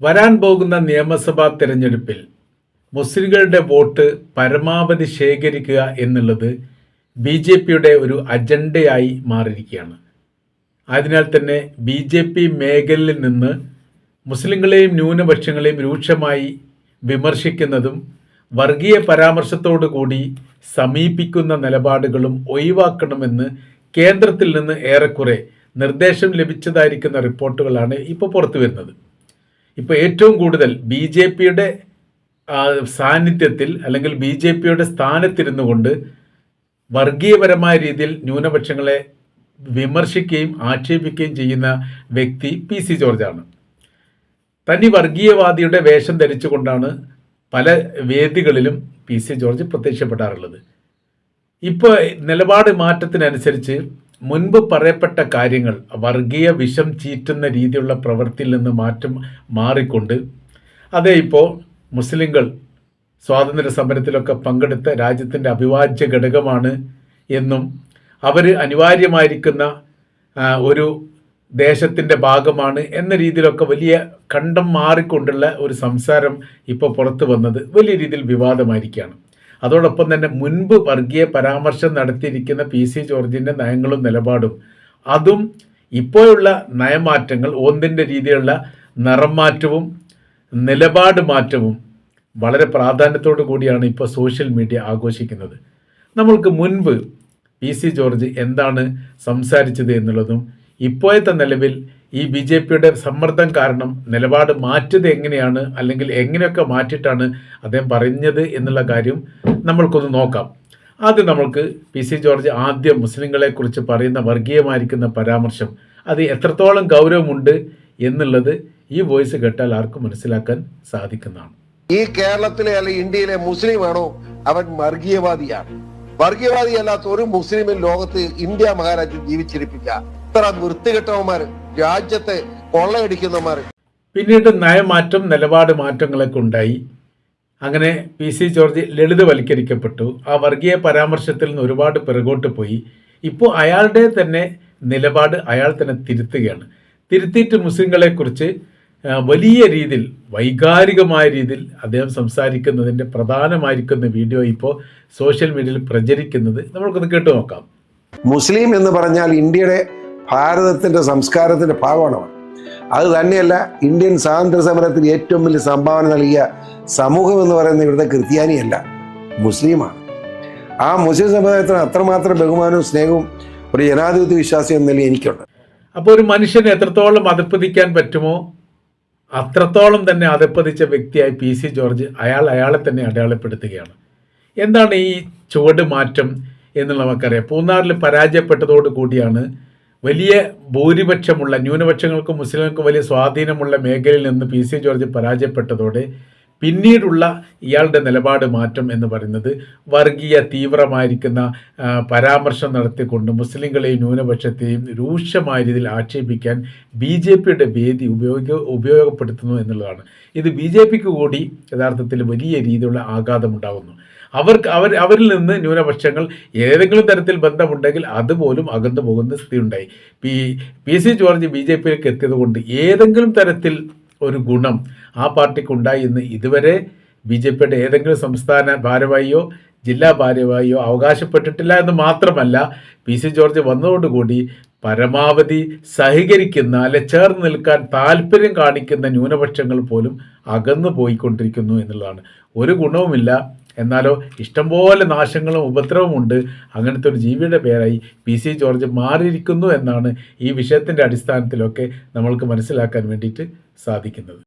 വരാൻ പോകുന്ന നിയമസഭാ തെരഞ്ഞെടുപ്പിൽ മുസ്ലിങ്ങളുടെ വോട്ട് പരമാവധി ശേഖരിക്കുക എന്നുള്ളത് ബി ജെ പിയുടെ ഒരു അജണ്ടയായി മാറിയിരിക്കുകയാണ്. അതിനാൽ തന്നെ ബി ജെ പി മേഖലയിൽ നിന്ന് മുസ്ലിങ്ങളെയും ന്യൂനപക്ഷങ്ങളെയും രൂക്ഷമായി വിമർശിക്കുന്നതും വർഗീയ പരാമർശത്തോടു കൂടി സമീപിക്കുന്ന നിലപാടുകളും ഒഴിവാക്കണമെന്ന് കേന്ദ്രത്തിൽ നിന്ന് ഏറെക്കുറെ നിർദ്ദേശം ലഭിച്ചതായിരിക്കുന്ന റിപ്പോർട്ടുകളാണ് ഇപ്പോൾ പുറത്തു വരുന്നത് ഇപ്പോൾ ഏറ്റവും കൂടുതൽ ബി ജെ പിയുടെ സാന്നിധ്യത്തിൽ അല്ലെങ്കിൽ ബി ജെ പിയുടെ സ്ഥാനത്തിരുന്നു കൊണ്ട് വർഗീയപരമായ രീതിയിൽ ന്യൂനപക്ഷങ്ങളെ വിമർശിക്കുകയും ആക്ഷേപിക്കുകയും ചെയ്യുന്ന വ്യക്തി പി സി ജോർജാണ്. തനി വർഗീയവാദിയുടെ വേഷം ധരിച്ചുകൊണ്ടാണ് പല വേദികളിലും പി സി ജോർജ് പ്രത്യക്ഷപ്പെടാറുള്ളത്. ഇപ്പോൾ നിലപാട് മാറ്റത്തിനനുസരിച്ച് മുൻപ് പറയപ്പെട്ട കാര്യങ്ങൾ വർഗീയ വിഷം ചീറ്റുന്ന രീതിയിലുള്ള പ്രവൃത്തിയിൽ നിന്ന് മാറ്റം മാറിക്കൊണ്ട് അതേ ഇപ്പോൾ മുസ്ലിങ്ങൾ സ്വാതന്ത്ര്യ സമരത്തിലൊക്കെ പങ്കെടുത്ത രാജ്യത്തിന്റെ അവിഭാജ്യ ഘടകമാണ് എന്നും അവർ അനിവാര്യമായിരിക്കുന്ന ഒരു ദേശത്തിന്റെ ഭാഗമാണ് എന്ന രീതിയിലൊക്കെ വലിയ കണ്ടം മാറിക്കൊണ്ടുള്ള ഒരു സംസാരം ഇപ്പോൾ പുറത്തു വന്നത് വലിയ രീതിയിൽ വിവാദമായിരിക്കുകയാണ്. അതോടൊപ്പം തന്നെ മുൻപ് വർഗീയ പരാമർശം നടത്തിയിരിക്കുന്ന പി സി ജോർജിന്റെ നയങ്ങളും നിലപാടും. അതും ഇപ്പോഴുള്ള നയമാറ്റങ്ങൾ ഒന്നിന്റെ രീതിയിലുള്ള നിറം മാറ്റവും നിലപാട് മാറ്റവും വളരെ പ്രാധാന്യത്തോടു കൂടിയാണ് ഇപ്പോൾ സോഷ്യൽ മീഡിയ ആഘോഷിക്കുന്നത്. നമ്മൾക്ക് മുൻപ് പി സി ജോർജ് എന്താണ് സംസാരിച്ചത് എന്നുള്ളതും ഇപ്പോഴത്തെ നിലവിൽ ഈ ബി ജെ പിയുടെ സമ്മർദ്ദം കാരണം നിലപാട് മാറ്റിയത് എങ്ങനെയാണ്? അല്ലെങ്കിൽ എങ്ങനെയൊക്കെ മാറ്റിയിട്ടാണ് അദ്ദേഹം പറഞ്ഞത് എന്നുള്ള കാര്യം നമ്മൾക്കൊന്ന് നോക്കാം. ആദ്യം നമ്മൾക്ക് പി സി ജോർജ് ആദ്യം മുസ്ലിങ്ങളെക്കുറിച്ച് പറയുന്ന വർഗീയമായിരിക്കുന്ന പരാമർശം അത് എത്രത്തോളം ഗൗരവമുണ്ട് എന്നുള്ളത് ഈ വോയിസ് കേട്ടാൽ ആർക്കും മനസ്സിലാക്കാൻ സാധിക്കുന്നതാണ്. ഈ കേരളത്തിലെ അല്ലെ ഇന്ത്യയിലെ മുസ്ലിമാണോ അവൻ വർഗീയവാദിയാണ്? വർഗീയവാദിയല്ലാത്ത ഒരു മുസ്ലിമിൻ ലോകത്ത് ഇന്ത്യ മഹാരാജ്യം ജീവിച്ചിരിപ്പില്ല. ഇത്ര വൃത്തികെട്ടവന്മാര് രാജ്യത്തെ കൊള്ളയടിക്കുന്നവന്മാർ പിന്നീട് നയമാറ്റം നിലപാട് മാറ്റങ്ങളൊക്കെ ഉണ്ടായി. അങ്ങനെ പി സി ജോർജ് ലളിതവൽക്കരിക്കപ്പെട്ടു. ആ വർഗീയ പരാമർശത്തിൽ നിന്ന് ഒരുപാട് പിറകോട്ട് പോയി. ഇപ്പോൾ അയാളുടെ തന്നെ നിലപാട് അയാൾ തന്നെ തിരുത്തുകയാണ്. തിരുത്തിയിട്ട് മുസ്ലിങ്ങളെക്കുറിച്ച് വലിയ രീതിയിൽ വൈകാരികമായ രീതിയിൽ അദ്ദേഹം സംസാരിക്കുന്നതിന്റെ പ്രധാനമായിരിക്കുന്ന വീഡിയോ ഇപ്പോൾ സോഷ്യൽ മീഡിയയിൽ പ്രചരിക്കുന്നത് നമ്മൾക്കൊന്ന് കേട്ടു നോക്കാം. മുസ്ലിം എന്ന് പറഞ്ഞാൽ ഇന്ത്യയുടെ ഭാരതത്തിന്റെ സംസ്കാരത്തിന്റെ ഭാഗമാണ് അത് തന്നെയല്ല ഇന്ത്യൻ സ്വാതന്ത്ര്യ സമരത്തിന് ഏറ്റവും വലിയ സംഭാവന നൽകിയ സമൂഹം എന്ന് പറയുന്ന ഇവിടുത്തെ ക്രിസ്ത്യാനിയല്ല മുസ്ലിമാണ്. ആ മുസ്ലിം സമുദായത്തിന് അത്രമാത്രം ബഹുമാനവും സ്നേഹവും ഒരു ജനാധിപത്യ വിശ്വാസം എന്ന നിലയിൽ എനിക്കുണ്ട്. അപ്പോൾ ഒരു മനുഷ്യന് എത്രത്തോളം അതപ്പതിക്കാൻ പറ്റുമോ അത്രത്തോളം തന്നെ അതപ്പതിച്ച വ്യക്തിയായി പി സി ജോർജ് അയാൾ അയാളെ തന്നെ അടയാളപ്പെടുത്തുകയാണ്. എന്താണ് ഈ ചുവട് മാറ്റം എന്നുള്ള നമുക്കറിയാം. പൂന്നാറിൽ പരാജയപ്പെട്ടതോട് കൂടിയാണ് വലിയ ഭൂരിപക്ഷമുള്ള ന്യൂനപക്ഷങ്ങൾക്കും മുസ്ലിങ്ങൾക്കും വലിയ സ്വാധീനമുള്ള മേഖലയിൽ നിന്ന് പി സി ജോർജ് പരാജയപ്പെട്ടതോടെ പിന്നീടുള്ള ഇയാളുടെ നിലപാട് മാറ്റം എന്ന് പറയുന്നത് വർഗീയ തീവ്രമായിരിക്കുന്ന പരാമർശം നടത്തിക്കൊണ്ട് മുസ്ലിങ്ങളെയും ന്യൂനപക്ഷത്തെയും രൂക്ഷമായ രീതിയിൽ ആക്ഷേപിക്കാൻ ബി ജെ പിയുടെ വേദി ഉപയോഗ ഉപയോഗപ്പെടുത്തുന്നു എന്നുള്ളതാണ്. ഇത് ബി ജെ പിക്ക് കൂടി യഥാർത്ഥത്തിൽ വലിയ രീതിയിലുള്ള ആഘാതമുണ്ടാകുന്നു അവർക്ക് അവർ അവരിൽ നിന്ന് ന്യൂനപക്ഷങ്ങൾ ഏതെങ്കിലും തരത്തിൽ ബന്ധമുണ്ടെങ്കിൽ അതുപോലും അകന്നു പോകുന്ന സ്ഥിതി ഉണ്ടായി P P C George B J പിയിലേക്ക് എത്തിയത് കൊണ്ട് ഏതെങ്കിലും തരത്തിൽ ഒരു ഗുണം ആ പാർട്ടിക്ക് ഉണ്ടായി എന്ന് ഇതുവരെ ബി ജെ പിയുടെ ഏതെങ്കിലും സംസ്ഥാന ഭാരവാഹിയോ ജില്ലാ ഭാരവാഹിയോ അവകാശപ്പെട്ടിട്ടില്ല എന്ന് മാത്രമല്ല പി സി ജോർജ് വന്നതോടുകൂടി പരമാവധി സഹകരിക്കുന്ന അല്ലെ ചേർന്ന് നിൽക്കാൻ താല്പര്യം കാണിക്കുന്ന ന്യൂനപക്ഷങ്ങൾ പോലും അകന്നു പോയിക്കൊണ്ടിരിക്കുന്നു എന്നുള്ളതാണ്. ഒരു ഗുണവുമില്ല എന്നാലോ ഇഷ്ടംപോലെ നാശങ്ങളും ഉപദ്രവവും ഉണ്ട്. അങ്ങനത്തെ ഒരു ജീവിയുടെ പേരായി പി സി ജോർജ് മാറിയിരിക്കുന്നു എന്നാണ് ഈ വിഷയത്തിന്റെ അടിസ്ഥാനത്തിലൊക്കെ നമ്മൾക്ക് മനസ്സിലാക്കാൻ വേണ്ടിയിട്ട് സാധിക്കുന്നത്.